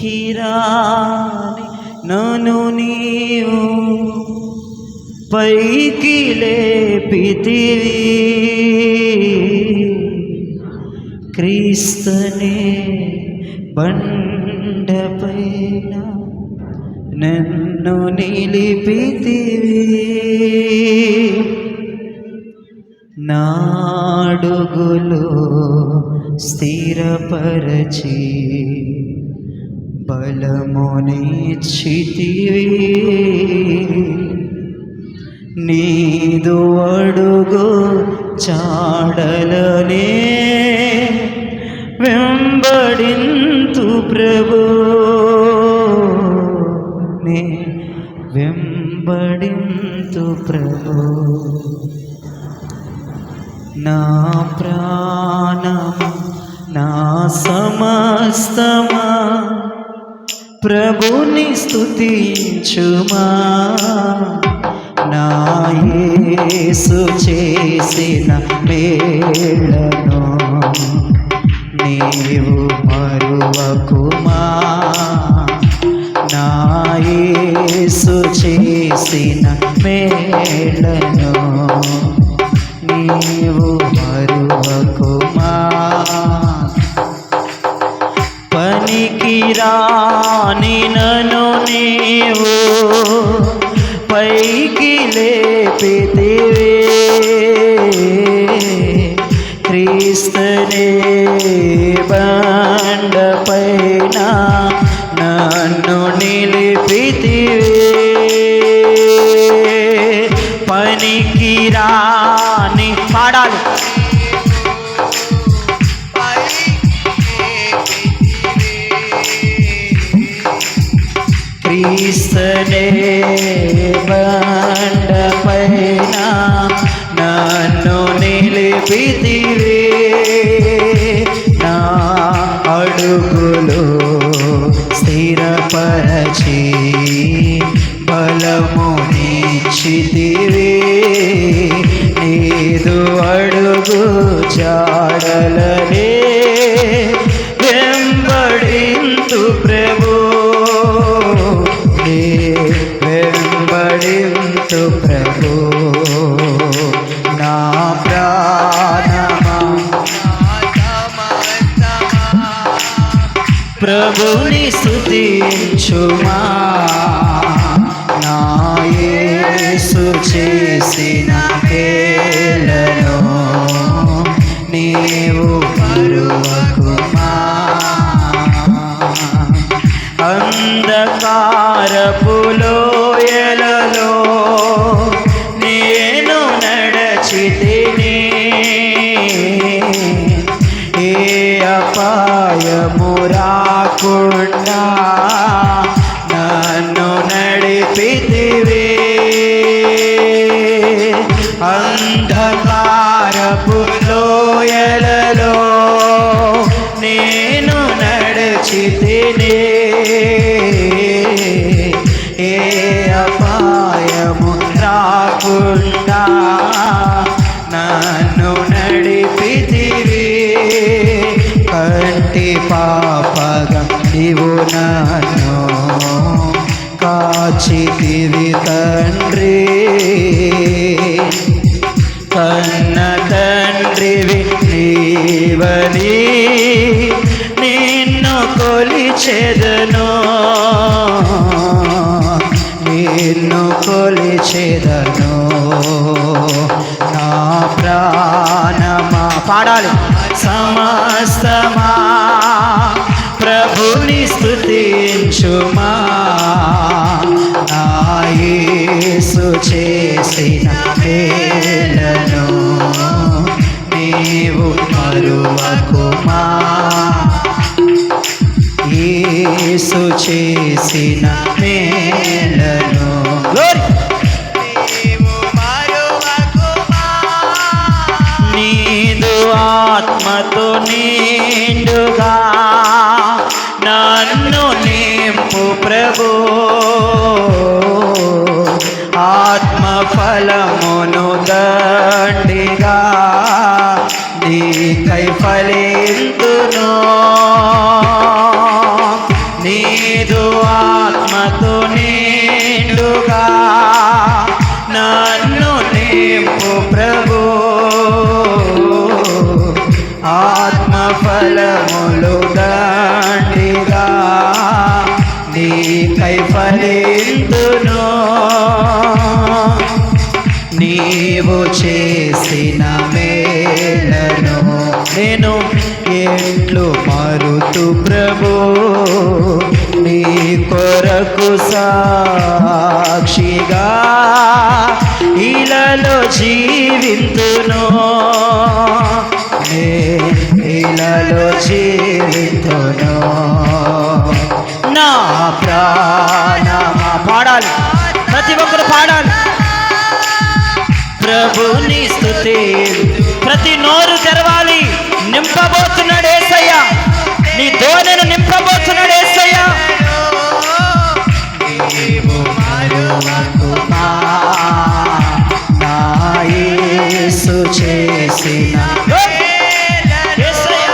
పైకి రాని నన్ను నీవు పైకి లేపితివి. క్రీస్తనే బండపైన నన్ను నిలిపితివి. నాడుగులు స్థిరపరచి బలమునిచ్చితివి. నీదు అడుగు చాడలనే వెంబడింతు ప్రభు. నే వెంబడింతు ప్రభు. నా ప్రాణము నా సమస్తమా ప్రభుని స్థుతించుమా నాయసు చేసిన మేళను నీవు మరువకుమా? నాయసు చేసిన మేళను నీవు మరు బండ పైన నన్ను నిలిపితివే. పనికి రాని పాడాలి. క్రీస్తనే స్థిరపరచి బలమునిచ్చితివే నీదు అడుగు చాడలనే వెంబడింతు ప్రభు. నీ వెంబడింతు ప్రభు. నా ప్రభుని స్తుతించుమా? నా చేసిన కేలను నీవు పరువకుమా? అంధకారపు అపాయము రాకుండా నన్ను నడిపితివి. అంధకారపు లోయలలో నేను నడిచితిని. ఏ అపాయము రాకుండా కాచితివి తండ్రి కన్న తండ్రివి నీవని నిన్ను కొలిచెదను నిన్ను కొలిచెదను నా ప్రాణమా పాడాలి సమస్తమా ప్రభుని స్థుతించుమా యేసు చేసిన మేలను నీవు మరువకుమా యేసు చేసిన మేలను! నీదు ఆత్మతో నిండుగా ఫలమును దండిగా నీ కై ఫలిందును నీదు ఆత్మతు నిండుగా నన్ను నింపు ప్రభు. ఆత్మ ఫలములు నీవు చేసిన మేలను నేను ఎట్లు మారుతు ప్రభు? నీ కొరకు సాక్షిగా ఇలలో జీవితును. నే ఇలలో జీవింతును. నా ప్రాణమా పాడాలి. ప్రతి ఒక్కరు పాడాలి. ప్రభుని స్థుతి ప్రతి నోరు తెరవాలి. నింపబోతున్నాడు ఏసయ్య. నీ దోనెను నింపబోతున్నాడు ఏసయ్య. నీవు మరువకుమా, నా యేసు చేసిన యేసయ్య,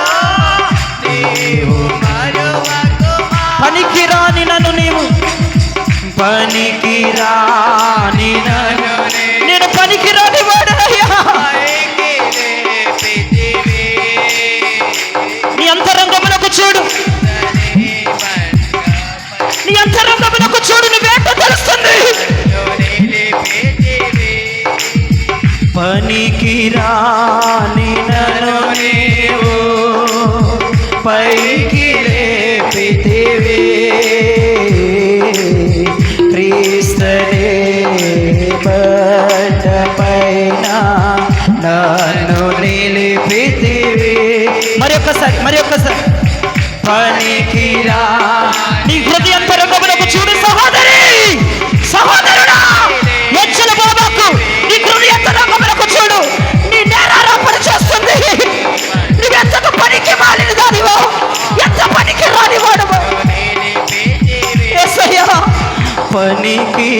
నీవు పనికిరాని నన్ను నీవు. పనికిరాని నన్ను నేను పనికిరాని వాడనయ్యా నీ అంతరంగములకు చూడు. నీ అంతరంగములకు చూడు నువ్వేంటో తెలుస్తుంది. పనికిరాని నన్ను నీవు. పైకి పనికి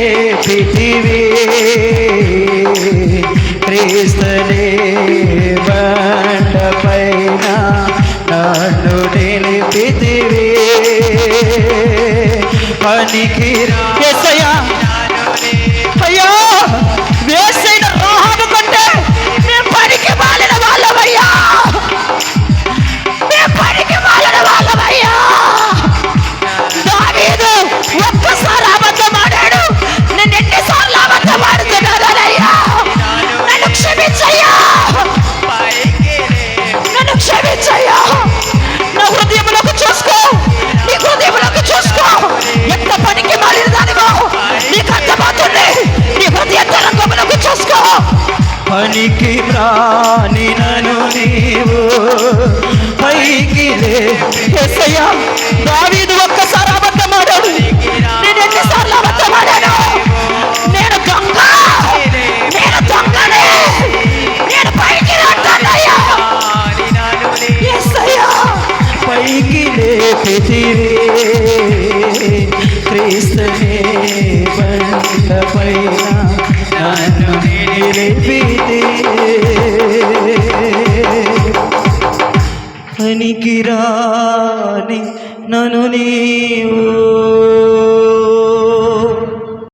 పైకి లేపితివి బండ పైన నన్ను నిలిపితివి. పనికిరా పనికి రాని నను నీవు. పైకి లేసయ్యా దావీదు ఒక్కసారి అబద్ధమాడాడు నేను ఎన్నిసార్లు అబద్ధమాడాను నేను దొంగ. నేను దొంగనే. నేను పైకి పైకి లేపితివి క్రీస్తునే బండ పైన నన్ను పనికి రాని నన్ను నీవు